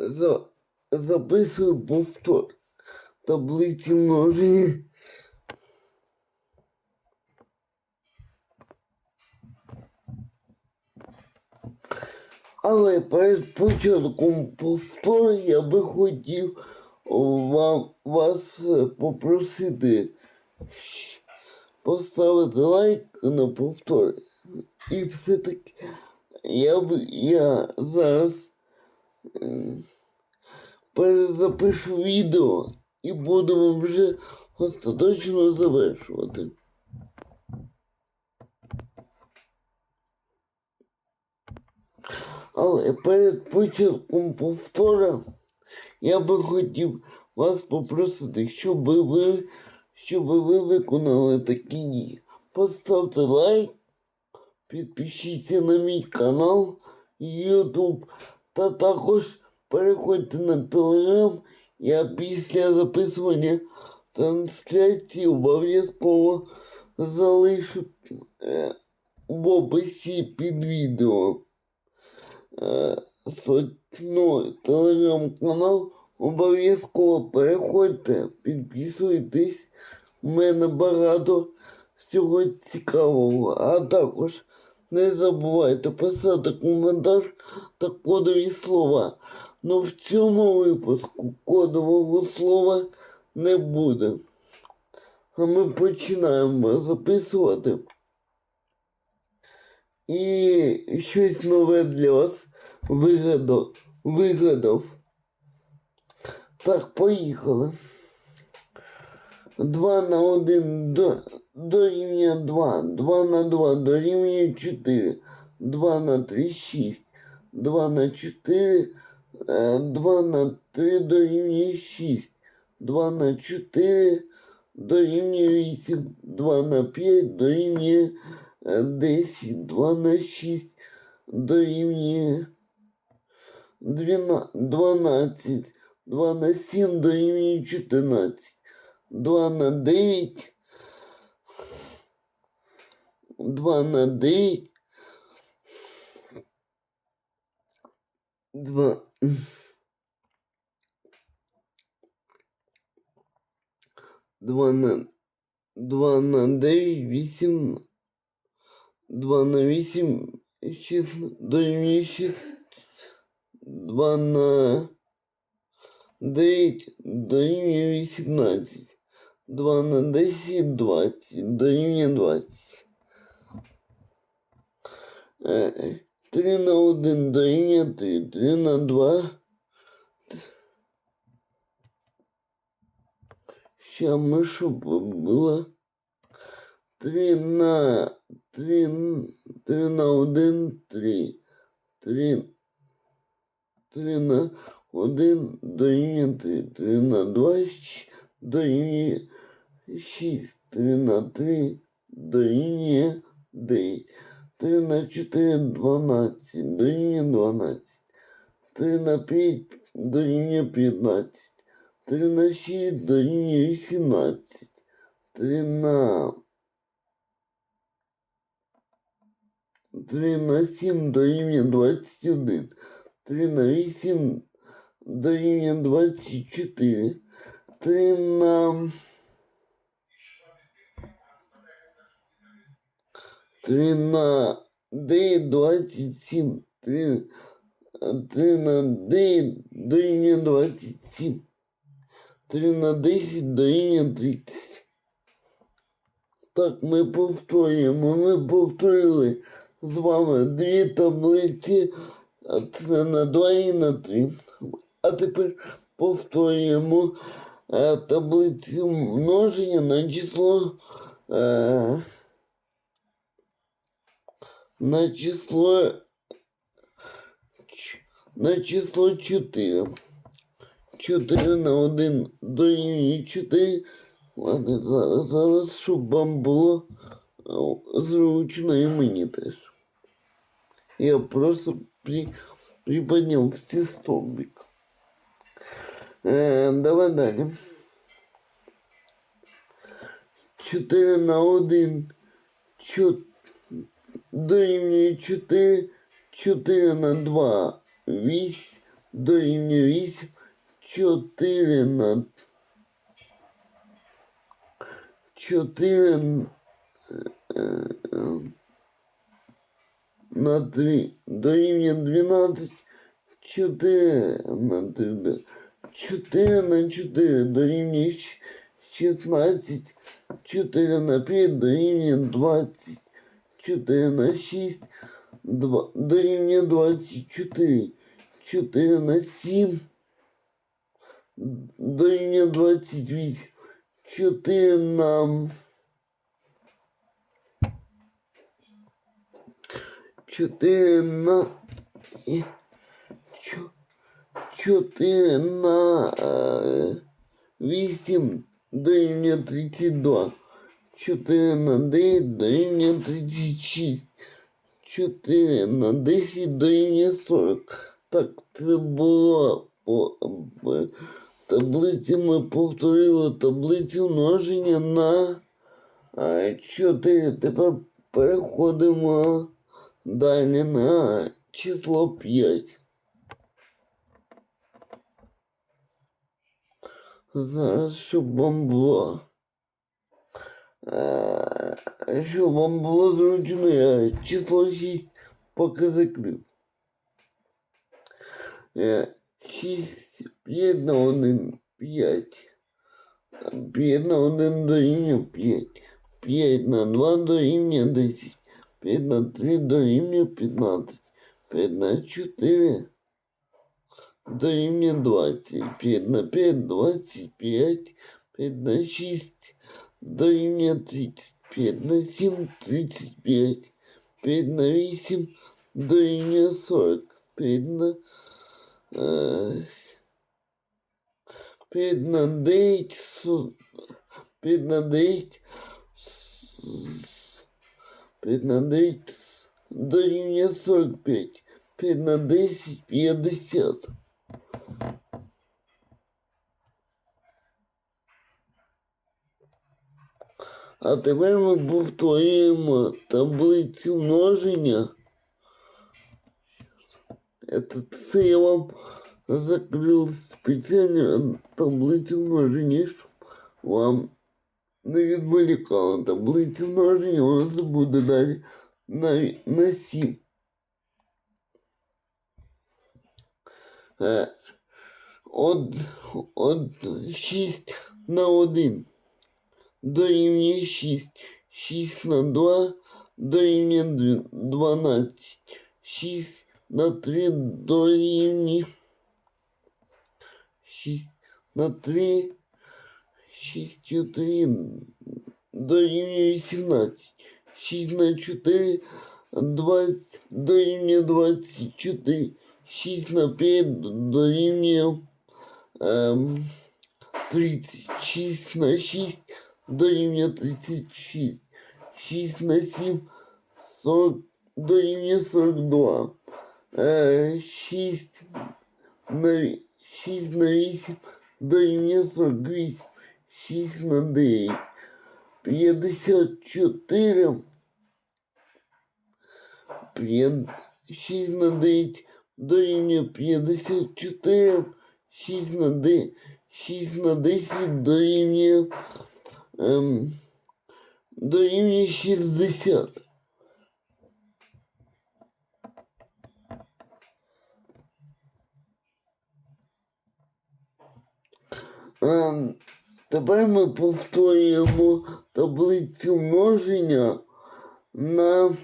за, записую повтор таблиці множення. Але перед початком повтору я би хотів вам вас попросити поставити лайк на повтор. І все-таки я, б- я зараз перезапишу відео і будемо вже остаточно завершувати. Але перед початком повтора я би хотів вас попросити, щоб ви, щоб ви виконали такі дії. Поставте лайк, підпишіться на мій канал YouTube та також переходьте на Telegram. Я після записування трансляції обов'язково залишу е, в описі під відео. Е, телеграм-канал обов'язково переходьте, підписуйтесь. У мене багато всього цікавого. А також не забувайте писати коментар та кодові слова. Ну в цьому випуску кодового слова не буде. А ми починаємо записувати. І щось нове для вас вигадав. вигадав. Так, поїхали. 2 на 1 до, дорівнює 2. 2 на 2 дорівнює 4. 2 на 3 6. 2 на 4. е, 2 на 3 дорівнює 6. 2 на 4 дорівнює 8. 2 на 5 дорівнює е, 10. 2 на 6 дорівнює 12. 12. 2 на 7 дорівнює 14. 2 на 9. 2 на 9. 2. 2 на 2 на 9, 8. 2 на 8, 6 дорівнює 6. 2 на 9 дорівнює 18. 2 на 10, 20 дорівнює 20. 3 на 1 дорівнює 3. 3 на 2. Ща ми що було? 3 на 3, 3 на 1, 3. 3, 3 на 1 дорівнює 3. 3 на 2 щ- дорівнює 6. 3 на 3 дорівнює 9. 3 на 4 12 дорівнює 12. 3 на 5 дорівнює 15. 3 на 6 дорівнює 18. 3 на 3 на 7 дорівнює 21. 3 на 8 дорівнює 24. 3 на 3 на 9 27. 3, 3 на 9 дорівнює 27. 3 на 10 дорівнює 30. Так, ми повторюємо. Ми повторили з вами дві таблиці. Це на 2 і на 3. А тепер повторюємо е, таблицю множення на число. На число на число 4. 4 на 1 дорівнює 4. Ладно, зараз, зараз, щоб вам було е, зручно і мені теж. Я просто при, приподнял ці столбик. Е, давай далі. 4 на 1 чо, дорівнює 4, 4 на 2 8, дорівнює 8, 4 на 4 на 3 дорівнює 12, 4 на 3, 4 на 4 дорівнює щ- 16, 4 на 5 дорівнює 20, 4 на 6 2, дорівнює 24, 4 на 7 дорівнює 28, 4 на 4 на і- чо- 4 на е, 8 дорівнює 32. 4 на 9 дорівнює 36. 4 на 10 дорівнює 40. Так, це було по таблиці. Ми повторили таблицю множення на 4. Тепер переходимо далі на число 5. Зараз, щоб вам було. Е, Щоб вам було зручно, число 6 поки закрив. 6, 5 на 1, 5. 5 на 1 дорівнює 5. 5 на 2 дорівнює 10. 5 на 3 дорівнює 15. 5 на 4 дорівнює 20. 5 на 5 25. 5 на 6 дорівнює 30. 5 на 7 35. 5 на 8 дорівнює 40. 5 на е, 5 на 9 су- 5 на 9 с- 5 на 9 дорівнює 45. 5 на 10 50. А тепер ми повторюємо таблицю множення. Это це я вам закрив спеціально таблицю множення, щоб вам не відволікало таблицю множення, у нас буде далі на, на 7. Е, От, от 6 на 1 дорівнює 6. 6 на 2 дорівнює дві- 12. 6 на 3 дорівнює 6 на 3 6 4 дорівнює 18. 6 на 4 20 дорівнює 24. 6 на 5 дорівнює ем, 36 на 6 дорівнює 36. 6 на 7 40 дорівнює 42. Е, 6 на 6 на 8 дорівнює 48. 6 на 9 54. 6 на 9 дорівнює 54. 6 на 9 6 на 10 дорівнює ем, дорівнює 60. А, тепер ми повторюємо таблицю множення на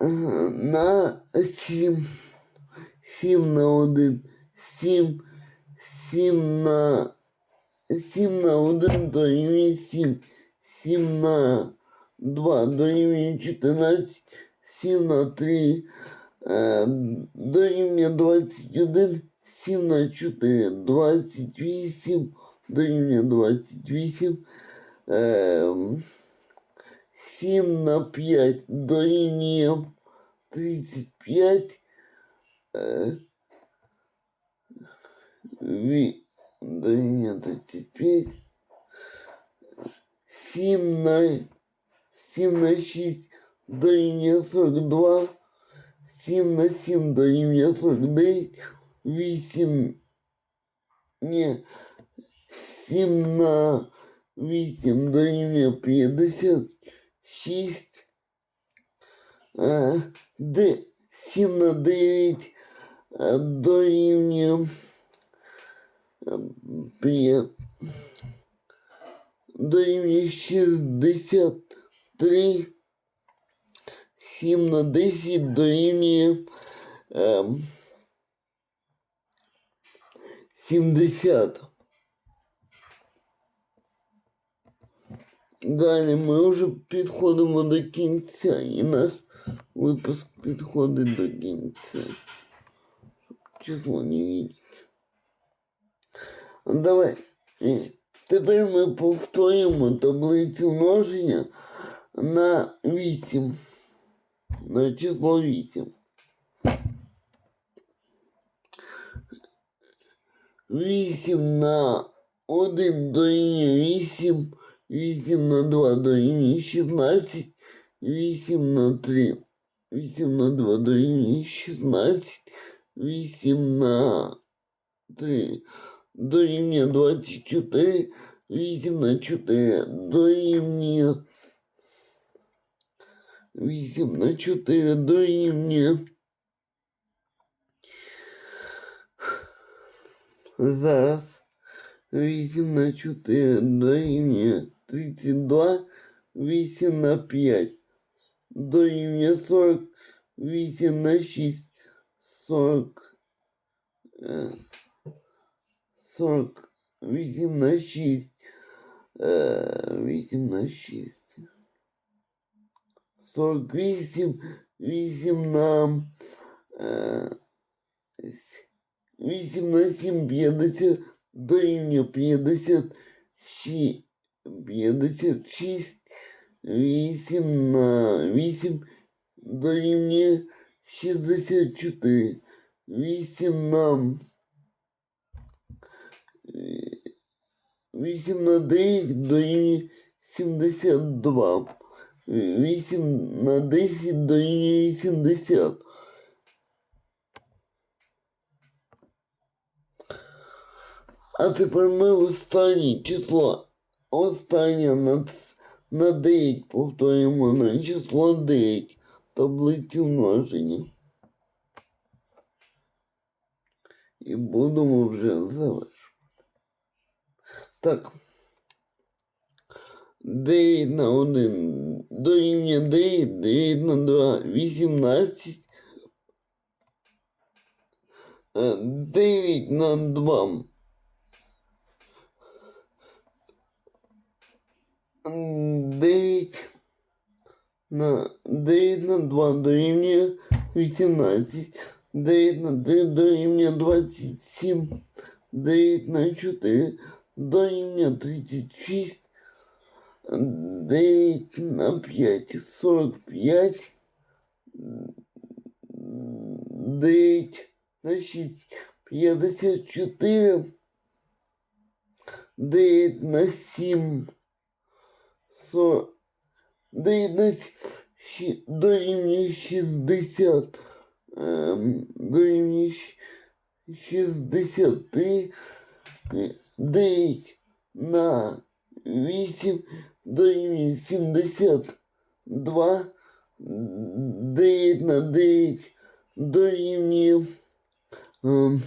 е, на 7. 7 на 1, 7, 7 на 7 на 1 дорівнює 7, 7 на 2 дорівнює 14, 7 на 3 е, дорівнює 21, 7 на 4 28 дорівнює 28, е, 7 на 5 дорівнює 35, е, ві, дорівнює 35, 7 на 7 на 6 дорівнює 42, 7 на 7 дорівнює 49, 8, ні, 7 на 8 дорівнює 56, е, де 7 на 9 е, дорівнює е, п'є- дорівнює 63, 7 на 10 дорівнює ем, 70. Далі ми вже підходимо до кінця, і наш випуск підходить до кінця. Число не видеть. Давай. е, Тепер ми повторюємо таблицю множення на 8. На число 8. 8 на 1 дорівнює 8, 8 на 2 дорівнює 16, 8 на 3, 8 на 2 дорівнює 16, 8 на 3 дорівнює 24, 8 на 4 дорівнює 8 на 4 дорівнює Зараз 8 на 4 дорівнює 32, 8 на 5 дорівнює 40, 8 на 6, 40, е, 40, 8 на 6, е, 8 на 6, 48, 8 на е, 8 на 7 50 дорівнює 56, 56, 8 на 8 дорівнює 64, 8 на 8 на 9 дорівнює 72, 8 на 10 дорівнює 80. А тепер ми останнє число. Останнє на, на 9 повторюємо на число 9 таблиці множення. І будемо вже завершувати. Так. 9 на 1 дорівнює 9, 9 на 2, 18. Е, 9 на 2 9 на 9 на 2 дорівнює 18, 9 на 3 дорівнює 27, 9 на 4 дорівнює 36, 9 на 5 45, 9 на 6 54, 9 на 7 40, 9 щі- дорівнює 60, ем, дорівнює щ- 63, 9 на 8 дорівнює 72, 9 на 9 дорівнює ем,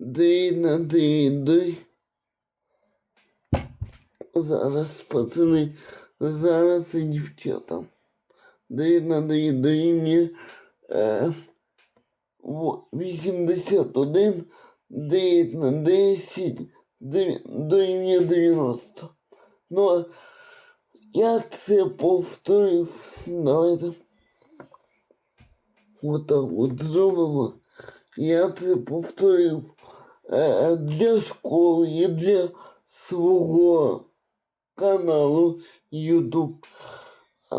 Дев'ять на дев'ять дай. Зараз, пацани, зараз і дівчата. Дорівнює е, во- 81, 9 на 10 дев'ять- дорівнює 90. Ну, я це повторив. Давайте. Отак от зробимо. Я це повторив е, для школи і для свого каналу YouTube.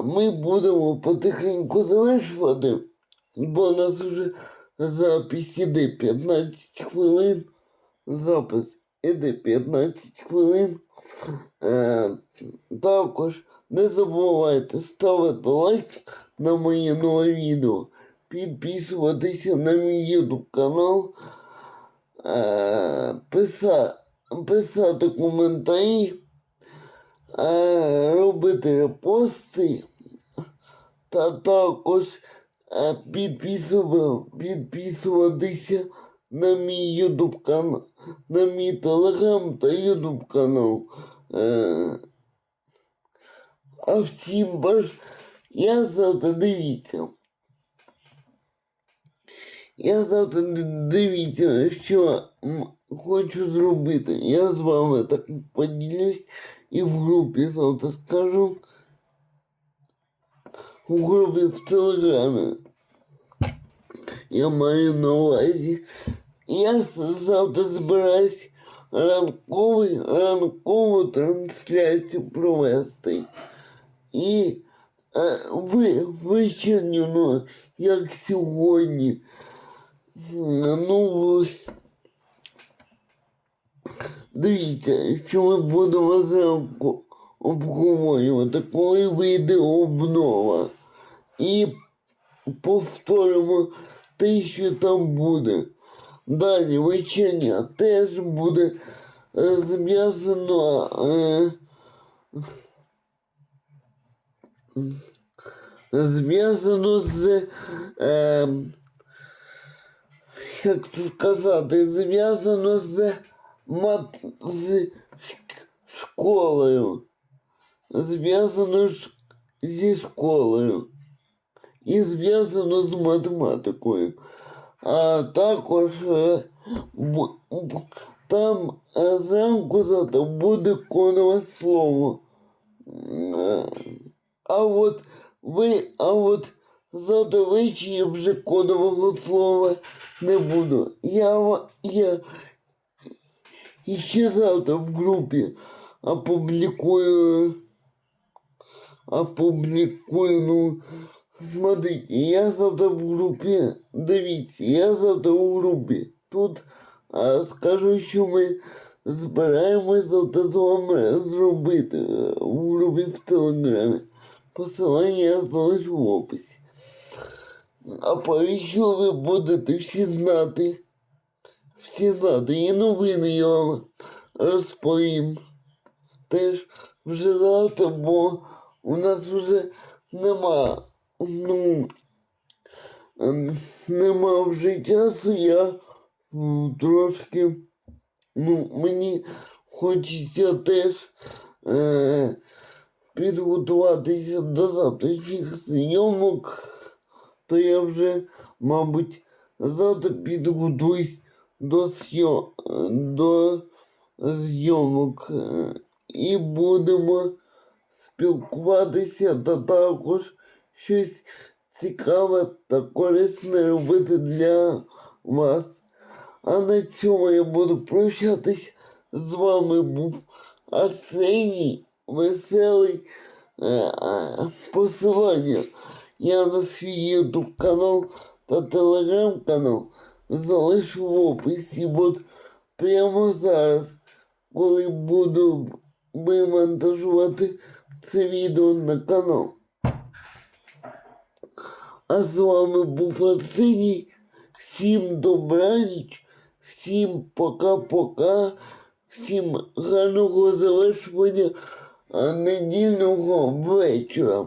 Ми будемо потихеньку завершувати, бо нас вже запис іде 15 хвилин. Запис іде 15 хвилин. Е, також Не забувайте ставити лайк на моє нове відео, підписуватися на мій YouTube канал, е, писа, писати коментарі, е, робити репости та також е, підписува- підписуватися на мій YouTube канал, на мій телеграм та YouTube канал. Е, а всім баж... Я завтра дивіться. Я завтра д- дивіться, що м, хочу зробити. Я з вами так поділюсь і в групі завтра скажу. В групі в телеграмі. Я маю на увазі. Я завтра збираюсь ранковий, ранкову трансляцію провести. І е, ви, вечірню, ну, як сьогодні. Ну, дивіться, що ми будемо зранку обговорювати, коли вийде обнова. І повторимо те, що там буде. Далі вечірня теж буде е, зв'язано. Е, зв'язано з. Е, як це сказати, зв'язано з мат з шк- школою. Зв'язано ж зі школою. І зв'язано з математикою. А також е, там е, зранку завтра буде кодове слово. Е, А от ви, а от завтра ввечері вже кодового слова не буду. Я, я ще завтра в групі опублікую, опублікую, ну, смотрите, я завтра в групі, дивіться, я завтра в групі. Тут а, скажу, що ми збираємось завтра з вами зробити е, в групі в Телеграмі. Посилання я залишу в описі. А про ви будете всі знати? Всі знати. І новини я вам розповім. Теж вже завтра, бо у нас вже нема. Ну ем, нема вже часу, я трошки. Ну, мені хочеться теж е, підготуватися до завтрашніх зйомок, то я вже, мабуть, завтра підготуюсь до, сйо... до зйомок е, і будемо спілкуватися та також щось цікаве та корисне робити для вас. А на цьому я буду прощатись. З вами був Арсеній Веселий. Е, Посилання я на свій YouTube канал та телеграм канал залишу в описі. Бо прямо зараз, коли буду вимонтажувати це відео на канал. А з вами був Арсеній. Всім добраніч, всім пока-пока, всім гарного завершення недільного вечора.